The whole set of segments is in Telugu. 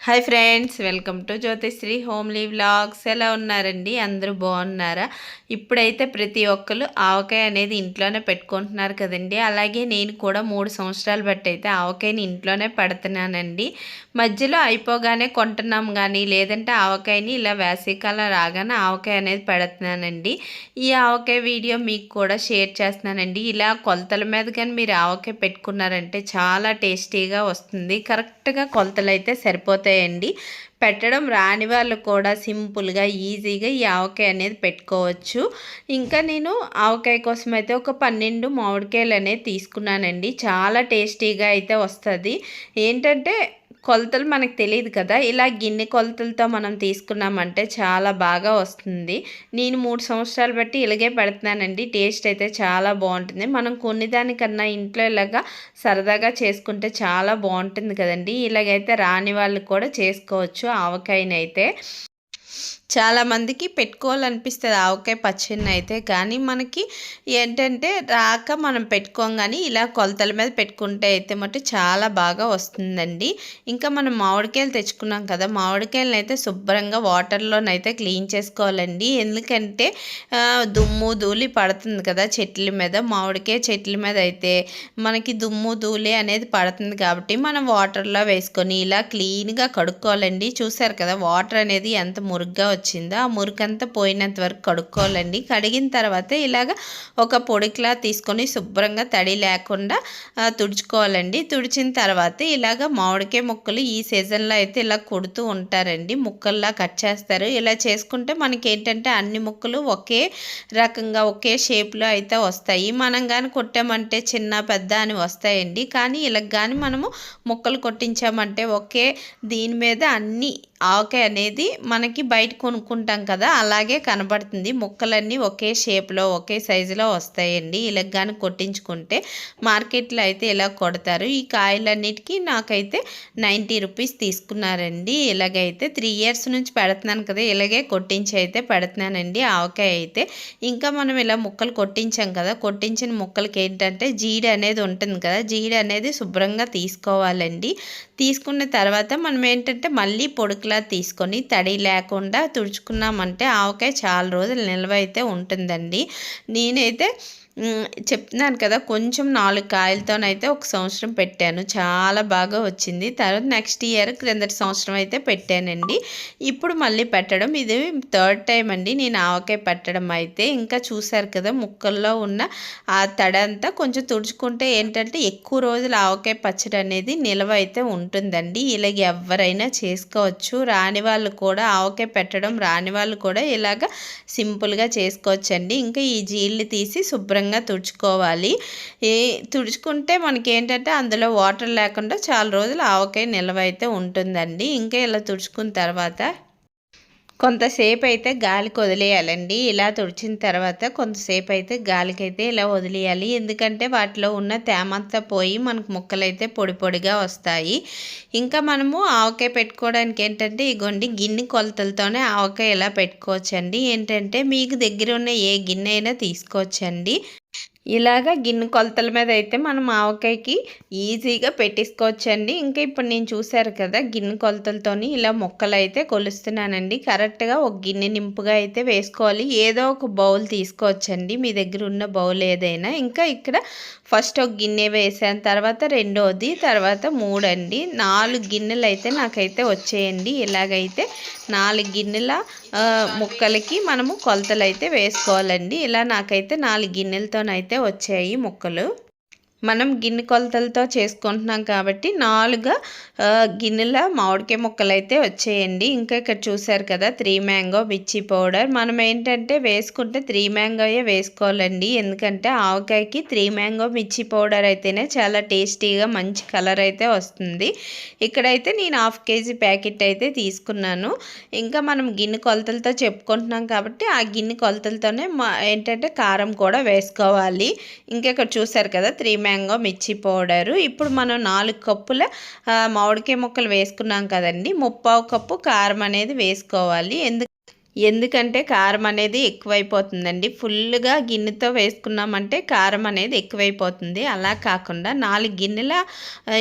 Hi friends welcome to Jyothisri homely vlogs ఎలా ఉన్నారండి? అందరూ బాగున్నారా? ఇప్పుడైతే ప్రతి ఒక్కరు ఆవకాయ అనేది ఇంట్లోనే పెట్టుకుంటున్నారు కదండి. అలాగే నేను కూడా మూడు సంవత్సరాలు బట్టి అయితే ఆవకాయని ఇంట్లోనే పెడుతున్నానండి. మధ్యలో అయిపోగానే కొంటున్నాం కానీ లేదంటే ఆవకాయని ఇలా వేసవికాలం రాగానే ఆవకాయ అనేది పెడుతున్నానండి. ఈ ఆవకాయ వీడియో మీకు కూడా షేర్ చేస్తున్నానండి. ఇలా కొలతల మీద కానీ మీరు ఆవకాయ పెట్టుకున్నారంటే చాలా టేస్టీగా వస్తుంది. కరెక్ట్గా కొలతలు అయితే సరిపోతాయి. సరిపోతాయండి పెట్టడం రాని వాళ్ళు కూడా సింపుల్గా ఈజీగా ఈ ఆవకాయ అనేది పెట్టుకోవచ్చు. ఇంకా నేను ఆవకాయ కోసం అయితే ఒక పన్నెండు మామిడికాయలు అనేది తీసుకున్నానండి. చాలా టేస్టీగా అయితే వస్తుంది. ఏంటంటే కొలతలు మనకు తెలియదు కదా. ఇలా గిన్నె కొలతలతో మనం తీసుకున్నామంటే చాలా బాగా వస్తుంది. నేను మూడు సంవత్సరాలు బట్టి ఇలాగే పెడుతున్నానండి. టేస్ట్ అయితే చాలా బాగుంటుంది. మనం కొన్ని దానికన్నా ఇంట్లో ఇలాగా సరదాగా చేసుకుంటే చాలా బాగుంటుంది కదండి. ఇలాగైతే రాని వాళ్ళు కూడా చేసుకోవచ్చు. ఆవకాయనైతే. చాలామందికి పెట్టుకోవాలనిపిస్తుంది ఆవకాయ పచ్చడిని అయితే. కానీ మనకి ఏంటంటే రాక మనం పెట్టుకోగానే ఇలా కొలతల మీద పెట్టుకుంటే అయితే మటు చాలా బాగా వస్తుందండి. ఇంకా మనం మామిడికాయలు తెచ్చుకున్నాం కదా మామిడికాయలను అయితే శుభ్రంగా వాటర్లోనైతే క్లీన్ చేసుకోవాలండి. ఎందుకంటే దుమ్ము ధూళి పడుతుంది కదా చెట్ల మీద మామిడికాయ చెట్ల మీద అయితే. మనకి దుమ్ము ధూళి అనేది పడుతుంది కాబట్టి మనం వాటర్లో వేసుకొని ఇలా క్లీన్గా కడుక్కోవాలండి. చూసారు కదా వాటర్ అనేది ఎంత మురుగ్గా వచ్చిందో? ఆ మురికంతా పోయినంత వరకు కడుక్కోవాలండి. కడిగిన తర్వాత ఇలాగ ఒక పొడిక్లా తీసుకొని శుభ్రంగా తడి లేకుండా తుడుచుకోవాలండి. తుడిచిన తర్వాత ఇలాగ మామిడికాయ ముక్కలు ఈ సీజన్లో అయితే ఇలా కొడుతూ ఉంటారండి. ముక్కల్లా కట్ చేస్తారు. ఇలా చేసుకుంటే మనకి ఏంటంటే అన్ని ముక్కలు ఒకే రకంగా ఒకే షేప్లో అయితే వస్తాయి. మనం కానీ కొట్టామంటే చిన్న పెద్ద అని వస్తాయండి. కానీ ఇలా కానీ మనము ముక్కలు కొట్టించామంటే ఒకే దీని మీద అన్ని ఆవకాయ అనేది మనకి బయట కొనుక్కుంటాం కదా అలాగే కనబడుతుంది. ముక్కలన్నీ ఒకే షేప్లో ఒకే సైజులో వస్తాయండి. ఇలా కానీ కొట్టించుకుంటే మార్కెట్లో అయితే ఇలా కొడతారు. ఈ కాయలన్నిటికీ నాకైతే నైంటీ రూపీస్ తీసుకున్నారండి. ఇలాగైతే త్రీ ఇయర్స్ నుంచి పెడుతున్నాను కదా ఇలాగే కొట్టించి అయితే పెడుతున్నానండి ఆవకాయ అయితే. ఇంకా మనం ఇలా ముక్కలు కొట్టించాం కదా కొట్టించిన ముక్కలకి ఏంటంటే జీడి అనేది ఉంటుంది కదా జీడి అనేది శుభ్రంగా తీసుకోవాలండి. తీసుకున్న తర్వాత మనం ఏంటంటే మళ్ళీ పొడుకులా తీసుకొని తడి లేకుండా తుడుచుకున్నామంటే ఆవకాయ చాలా రోజులు నిల్వ అయితే ఉంటుందండి. నేనైతే చెప్తున్నాను కదా కొంచెం నాలుగు కాయలతోనైతే ఒక సంవత్సరం పెట్టాను. చాలా బాగా వచ్చింది. తర్వాత నెక్స్ట్ ఇయర్ క్రిందటి సంవత్సరం అయితే పెట్టానండి. ఇప్పుడు మళ్ళీ పెట్టడం. ఇది థర్డ్ టైం అండి. నేను ఆవకాయ పెట్టడం అయితే. ఇంకా చూసారు కదా ముక్కల్లో ఉన్న ఆ తడంతా కొంచెం తుడుచుకుంటే ఏంటంటే ఎక్కువ రోజులు ఆవకాయ పచ్చడి అనేది నిల్వ అయితే ఉంటుందండి. ఇలాగ ఎవరైనా చేసుకోవచ్చు. రాని వాళ్ళు కూడా ఆవకాయ పెట్టడం రాని వాళ్ళు కూడా ఇలాగ సింపుల్గా చేసుకోవచ్చండి. ఇంకా ఈ జీళ్ళు తీసి శుభ్రంగా శుభ్రంగా తుడుచుకోవాలి. ఈ తుడుచుకుంటే మనకి ఏంటంటే అందులో వాటర్ లేకుండా చాలా రోజులు ఆవకాయ నిల్వ అయితే ఉంటుందండి. ఇంకా ఇలా తుడుచుకున్న తర్వాత కొంతసేపు అయితే గాలికి వదిలేయాలండి. ఇలా తుడిచిన తర్వాత కొంతసేపు అయితే గాలికి అయితే ఇలా వదిలేయాలి. ఎందుకంటే వాటిలో ఉన్న తేమంతా పోయి మనకు ముక్కలైతే పొడి పొడిగా వస్తాయి. ఇంకా మనము ఆవకాయ పెట్టుకోవడానికి ఏంటంటే ఇగోండి గిన్నె కొలతలతోనే ఆవకాయ ఇలా పెట్టుకోవచ్చండి? ఏంటంటే మీకు దగ్గర ఉన్న ఏ గిన్నె అయినా తీసుకోవచ్చండి. ఇలాగ గిన్నె కొలతల మీద అయితే మనం ఆవకాయకి ఈజీగా పెట్టేసుకోవచ్చండి. ఇంకా ఇప్పుడు నేను చూశారు కదా గిన్నె కొలతలతోని ఇలా మొక్కలు అయితే కొలుస్తున్నానండి. కరెక్ట్గా ఒక గిన్నె నింపుగా అయితే వేసుకోవాలి. ఏదో ఒక బౌల్ తీసుకోవచ్చండి. మీ దగ్గర ఉన్న బౌల్ ఏదైనా. ఇంకా ఇక్కడ ఫస్ట్ ఒక గిన్నె వేసాను. తర్వాత రెండోది తర్వాత మూడండి. నాలుగు గిన్నెలు అయితే నాకైతే వచ్చేయండి. ఇలాగైతే నాలుగు గిన్నెల ముక్కలకి మనము కొలతలు అయితే వేసుకోవాలండి. ఇలా నాకైతే నాలుగు గిన్నెలతోనైతే వచ్చాయి ముక్కలు. మనం గిన్నె కొలతలతో చేసుకుంటున్నాం కాబట్టి నాలుగు గిన్నెల మామిడికాయ ముక్కలు అయితే వచ్చేయండి. ఇంకా ఇక్కడ చూసారు కదా త్రీ మ్యాంగో మిర్చి పౌడర్. మనం ఏంటంటే వేసుకుంటే త్రీ మ్యాంగోయే వేసుకోవాలండి. ఎందుకంటే ఆవకాయకి త్రీ మ్యాంగో మిర్చి పౌడర్ అయితేనే చాలా టేస్టీగా మంచి కలర్ అయితే వస్తుంది. ఇక్కడైతే నేను హాఫ్ కేజీ ప్యాకెట్ అయితే తీసుకున్నాను. ఇంకా మనం గిన్నె కొలతలతో చెప్పుకుంటున్నాం కాబట్టి ఆ గిన్నె కొలతలతోనే ఏంటంటే కారం కూడా వేసుకోవాలి. ఇంకా ఇక్కడ చూసారు కదా త్రీ మ్యాంగో మిర్చి పౌడరు. ఇప్పుడు మనం నాలుగు కప్పుల మామిడికాయ ముక్కలు వేసుకున్నాం కదండి. ముప్పావు కప్పు కారం అనేది వేసుకోవాలి. ఎందుకు ఎందుకంటే కారం అనేది ఎక్కువైపోతుందండి. ఫుల్గా గిన్నెతో వేసుకున్నామంటే కారం అనేది ఎక్కువైపోతుంది. అలా కాకుండా నాలుగు గిన్నెల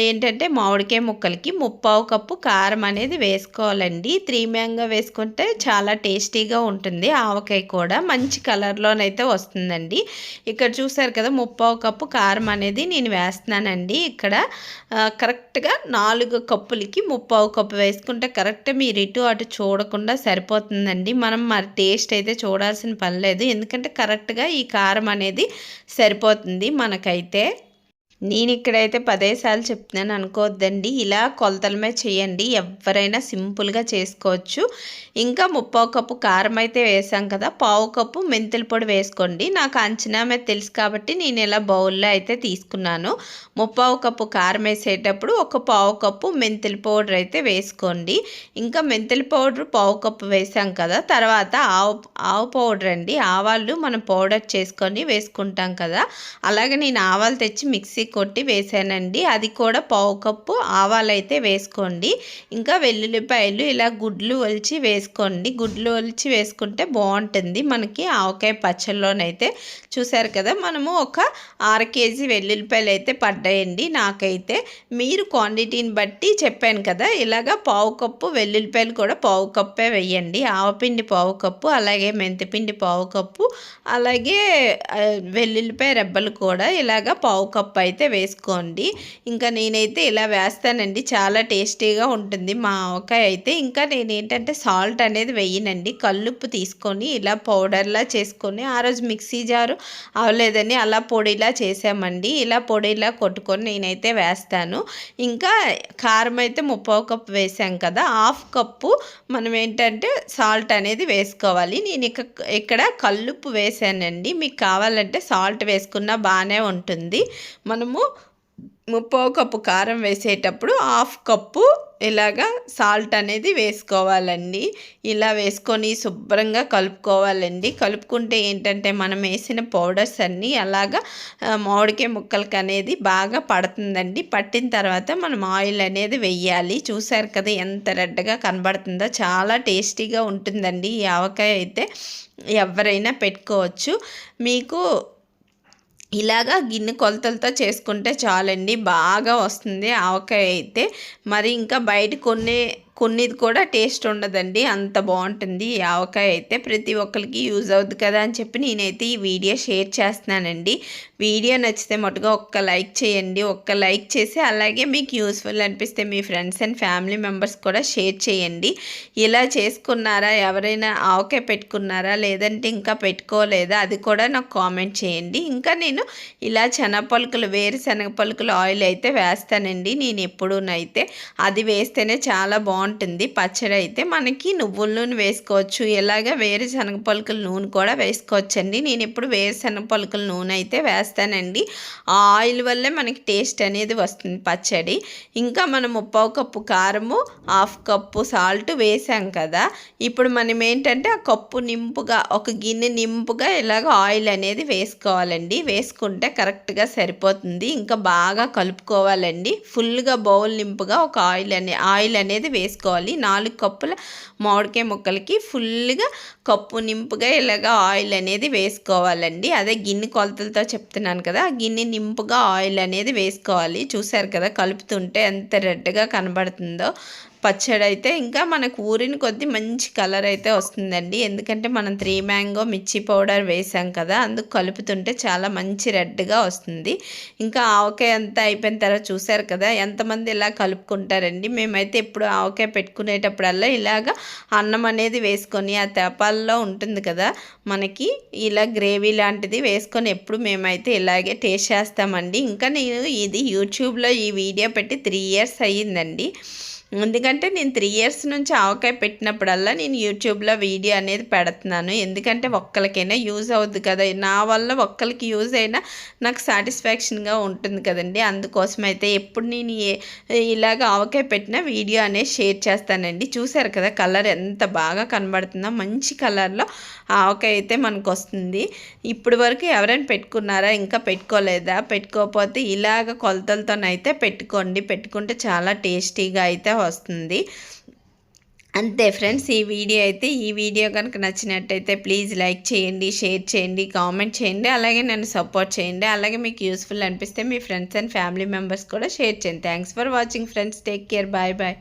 ఏంటంటే మామిడికాయ ముక్కలకి ముప్పావు కప్పు కారం అనేది వేసుకోవాలండి. త్రీ మ్యాంగో వేసుకుంటే చాలా టేస్టీగా ఉంటుంది. ఆవకాయ కూడా మంచి కలర్లోనైతే వస్తుందండి. ఇక్కడ చూసారు కదా ముప్పావు కప్పు కారం అనేది నేను వేస్తున్నానండి. ఇక్కడ కరెక్ట్గా నాలుగు కప్పులకి ముప్పావు కప్పు వేసుకుంటే కరెక్ట్ మీరు ఇటు అటు చూడకుండా సరిపోతుందండి. మనం మరి టేస్ట్ అయితే చూడాల్సిన పని లేదు. ఎందుకంటే కరెక్ట్గా ఈ కారం అనేది సరిపోతుంది మనకైతే. నేను ఇక్కడైతే పదేసార్లు చెప్తున్నాను అనుకోవద్దండి. ఇలా కొలతలమే చేయండి. ఎవరైనా సింపుల్గా చేసుకోవచ్చు. ఇంకా ముప్పో కప్పు కారం అయితే వేసాం కదా. పావు కప్పు మెంతుల పొడి వేసుకోండి. నాకు అంచనా మీద తెలుసు కాబట్టి నేను ఇలా బౌల్లో అయితే తీసుకున్నాను. ముప్పావు కప్పు కారం వేసేటప్పుడు ఒక పావు కప్పు మెంతుల పౌడర్ అయితే వేసుకోండి. ఇంకా మెంతుల పౌడర్ పావు కప్పు వేసాం కదా. తర్వాత ఆవు ఆవు పౌడర్ అండి. ఆవాళ్ళు మనం పౌడర్ చేసుకొని వేసుకుంటాం కదా. అలాగే నేను ఆవాలు తెచ్చి మిక్సీ కొట్టి వేసానండి. అది కూడా పావు కప్పు ఆవాలు అయితే వేసుకోండి. ఇంకా వెల్లుల్లిపాయలు ఇలా గుడ్లు ఒలిచి వేసుకోండి. గుడ్లు ఒలిచి వేసుకుంటే బాగుంటుంది. మనకి ఆవకాయ పచ్చళ్ళలోనైతే చూసారు కదా మనము ఒక అర కేజీ వెల్లుల్లిపాయలు అయితే పడ్డాయండి నాకైతే. మీరు క్వాంటిటీని బట్టి చెప్పాను కదా ఇలాగా పావు కప్పు వెల్లుల్లిపాయలు కూడా పావు కప్పే వేయండి. ఆవపిండి పావు కప్పు అలాగే మెంతిపిండి పావు కప్పు అలాగే వెల్లుల్లిపాయ రెబ్బలు కూడా ఇలాగ పావు కప్పు అయితే అయితే వేసుకోండి. ఇంకా నేనైతే ఇలా వేస్తానండి. చాలా టేస్టీగా ఉంటుంది. మా ఆవకాయ అయితే ఇంకా నేను ఏంటంటే సాల్ట్ అనేది వెయ్యనండి కల్లుప్పు తీసుకొని ఇలా పౌడర్లా చేసుకొని ఆ రోజు మిక్సీ జారు అవలేదని అలా పొడిలా చేసామండి. ఇలా పొడిలా కొట్టుకొని నేనైతే వేస్తాను. ఇంకా కారం అయితే ముప్పై కప్పు వేసాం కదా. హాఫ్ కప్పు మనం ఏంటంటే సాల్ట్ అనేది వేసుకోవాలి. నేను ఇక ఇక్కడ కల్లుప్పు వేసానండి. మీకు కావాలంటే సాల్ట్ వేసుకున్నా బాగానే ఉంటుంది. మనం మనము ముప్పో కప్పు కారం వేసేటప్పుడు హాఫ్ కప్పు ఇలాగా సాల్ట్ అనేది వేసుకోవాలండి. ఇలా వేసుకొని శుభ్రంగా కలుపుకోవాలండి. కలుపుకుంటే ఏంటంటే మనం వేసిన పౌడర్స్ అన్నీ అలాగా మామిడికాయ ముక్కలకి అనేది బాగా పడుతుందండి. పట్టిన తర్వాత మనం ఆయిల్ అనేది వెయ్యాలి చూసారు కదా ఎంత రెడ్గా కనబడుతుందో. చాలా టేస్టీగా ఉంటుందండి. ఈ ఆవకాయ అయితే ఎవరైనా పెట్టుకోవచ్చు. మీకు ఇలాగా గిన్నె కొలతలతో చేసుకుంటే చాలండి బాగా వస్తుంది. ఆవకాయ అయితే. మరి ఇంకా బయట కొన్ని కొన్నిది కూడా టేస్ట్ ఉండదండి. అంత బాగుంటుంది. ఈ ఆవకాయ అయితే ప్రతి ఒక్కరికి యూజ్ అవుద్ది కదా అని చెప్పి నేనైతే ఈ వీడియో షేర్ చేస్తున్నానండి. వీడియో నచ్చితే మొట్టగా ఒక్క లైక్ చేయండి. ఒక్క లైక్ చేసి అలాగే మీకు యూస్ఫుల్ అనిపిస్తే మీ ఫ్రెండ్స్ అండ్ ఫ్యామిలీ మెంబర్స్ కూడా షేర్ చేయండి. ఇలా చేసుకున్నారా? ఎవరైనా ఆవకాయ పెట్టుకున్నారా? లేదంటే ఇంకా పెట్టుకోలేదా? అది కూడా నాకు కామెంట్ చేయండి. ఇంకా నేను ఇలా శనగపలుకులు వేరుశనగ పలుకులు ఆయిల్ అయితే వేస్తానండి. నేను ఎప్పుడూనైతే అది వేస్తేనే చాలా బాగుంటుంది. పచ్చడి అయితే మనకి నువ్వుల నూనె వేసుకోవచ్చు. ఇలాగ వేరుశనగ పలుకుల నూనె కూడా వేసుకోవచ్చండి. నేను ఇప్పుడు వేరుశనగ పలుకుల నూనె అయితే వేస్తానండి. ఆ ఆయిల్ వల్లే మనకి టేస్ట్ అనేది వస్తుంది పచ్చడి. ఇంకా మనం ముప్పావు కప్పు కారము హాఫ్ కప్పు సాల్ట్ వేసాం కదా. ఇప్పుడు మనం ఏంటంటే ఆ కప్పు నింపుగా ఒక గిన్నె నింపుగా ఇలాగ ఆయిల్ అనేది వేసుకోవాలండి. వేసుకుంటే కరెక్ట్గా సరిపోతుంది. ఇంకా బాగా కలుపుకోవాలండి. ఫుల్గా బౌల్ నింపుగా ఒక ఆయిల్ అనే ఆయిల్ అనేది వేసుకోవాలి వేసుకోవాలి. నాలుగు కప్పుల మామిడికాయ ముక్కలకి ఫుల్గా కప్పు నింపుగా ఇలాగ ఆయిల్ అనేది వేసుకోవాలండి. అదే గిన్నె కొలతలతో చెప్తున్నాను కదా గిన్నె నింపుగా ఆయిల్ అనేది వేసుకోవాలి. చూసారు కదా కలుపుతుంటే ఎంత రెడ్గా కనబడుతుందో. పచ్చడి అయితే ఇంకా మనకు ఊరిన కొద్దీ మంచి కలర్ అయితే వస్తుందండి. ఎందుకంటే మనం త్రీ మ్యాంగో మిర్చి పౌడర్ వేసాం కదా అందుకు కలుపుతుంటే చాలా మంచి రెడ్గా వస్తుంది. ఇంకా ఆవకాయ అంతా అయిపోయిన తర్వాత చూసారు కదా ఎంతమంది ఇలా కలుపుకుంటారండి. మేమైతే ఎప్పుడు ఆవకాయ పెట్టుకునేటప్పుడల్లా ఇలాగ అన్నం అనేది వేసుకొని ఆ తెపాల్లో ఉంటుంది కదా మనకి ఇలా గ్రేవీ లాంటిది వేసుకొని ఎప్పుడు మేమైతే ఇలాగే టేస్ట్ చేస్తామండి. ఇంకా నేను ఇది యూట్యూబ్లో ఈ వీడియో పెట్టి త్రీ ఇయర్స్ అయ్యిందండి. ఎందుకంటే నేను త్రీ ఇయర్స్ నుంచి ఆవకాయ పెట్టినప్పుడల్లా నేను యూట్యూబ్లో వీడియో అనేది పెడుతున్నాను. ఎందుకంటే ఒక్కరికైనా యూజ్ అవుద్ది కదా. నా వల్ల ఒక్కరికి యూజ్ అయినా నాకు సాటిస్ఫాక్షన్గా ఉంటుంది కదండి. అందుకోసం అయితే ఎప్పుడు నేను ఇలాగ ఆవకాయ పెట్టిన వీడియో అనేది షేర్ చేస్తానండి. చూసారు కదా కలర్ ఎంత బాగా కనబడుతుందో. మంచి కలర్లో ఆవకాయ అయితే మనకు వస్తుంది ఇప్పటి వరకు ఎవరైనా పెట్టుకున్నారా? ఇంకా పెట్టుకోలేదా? పెట్టుకోకపోతే ఇలాగ కొలతలతోనైతే పెట్టుకోండి. పెట్టుకుంటే చాలా టేస్టీగా అయితే వస్తుంది. అంతే ఫ్రెండ్స్ ఈ వీడియో అయితే ఈ వీడియో కనుక నచ్చినట్టయితే ప్లీజ్ లైక్ చేయండి షేర్ చేయండి కామెంట్ చేయండి అలాగే నన్ను సపోర్ట్ చేయండి అలాగే మీకు యూస్ఫుల్ అనిపిస్తే మీ ఫ్రెండ్స్ అండ్ ఫ్యామిలీ మెంబర్స్ కూడా షేర్ చేయండి. Thanks for watching friends take care bye bye.